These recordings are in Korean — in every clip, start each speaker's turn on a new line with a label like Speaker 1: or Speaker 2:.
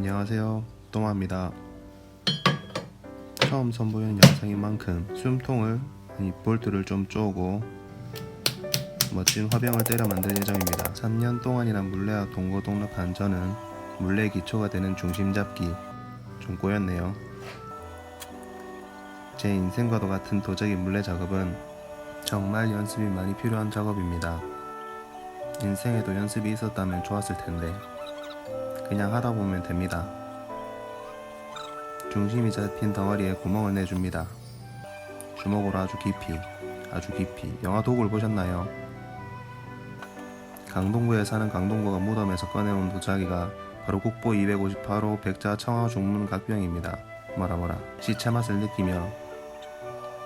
Speaker 1: 안녕하세요. 또마입니다. 처음 선보이는 영상인 만큼 숨통을 아니 볼트를 좀 쪼고 멋진 화병을 때려 만들 예정입니다. 3년 동안이나 물레와 동고동락한 저는 물레 기초가 되는 중심 잡기 좀 꼬였네요. 제 인생과도 같은 도자기 물레 작업은 정말 연습이 많이 필요한 작업입니다. 인생에도 연습이 있었다면 좋았을 텐데 그냥 하다 보면 됩니다. 중심이 잡힌 덩어리에 구멍을 내줍니다. 주먹으로 아주 깊이, 아주 깊이. 영화 도구를 보셨나요? 강동구에 사는 강동구가 무덤에서 꺼내온 도자기가 바로 국보 258호 백자 청하 중문 각병입니다. 뭐라 뭐라 시체 맛을 느끼며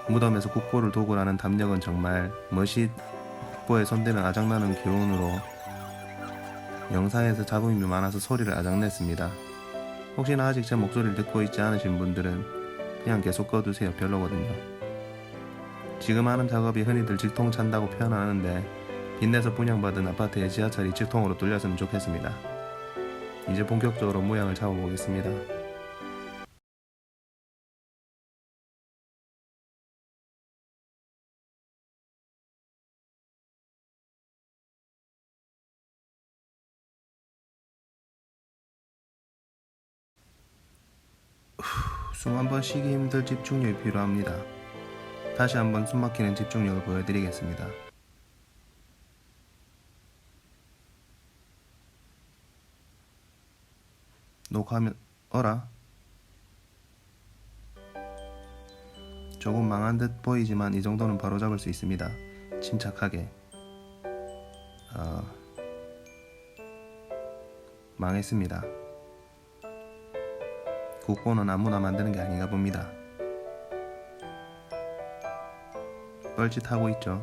Speaker 1: 무덤에서 국보를 도구라는 담력은 정말 멋이 국보에 손대면 아작나는 교훈으로 영상에서 잡음이 많아서 소리를 아작냈습니다. 혹시나 아직 제 목소리를 듣고 있지 않으신 분들은 그냥 계속 꺼두세요. 별로거든요. 지금 하는 작업이 흔히들 직통 찬다고 표현하는데 빚내서 분양받은 아파트의 지하철이 직통으로 뚫렸으면 좋겠습니다. 이제 본격적으로 모양을 잡아보겠습니다. 숨 한번 쉬기 힘들 집중력이 필요합니다. 다시 한번 숨 막히는 집중력을 보여드리겠습니다. 녹화하면 어라? 조금 망한 듯 보이지만 이 정도는 바로 잡을 수 있습니다. 침착하게. 어... 망했습니다. 국보는 아무나 만드는 게 아닌가 봅니다. 뻘짓하고 있죠.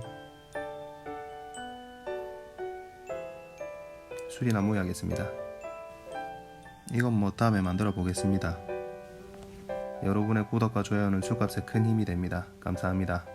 Speaker 1: 술이나 모여야겠습니다. 이건 뭐 다음에 만들어 보겠습니다. 여러분의 구독과 좋아요는 술값에 큰 힘이 됩니다. 감사합니다.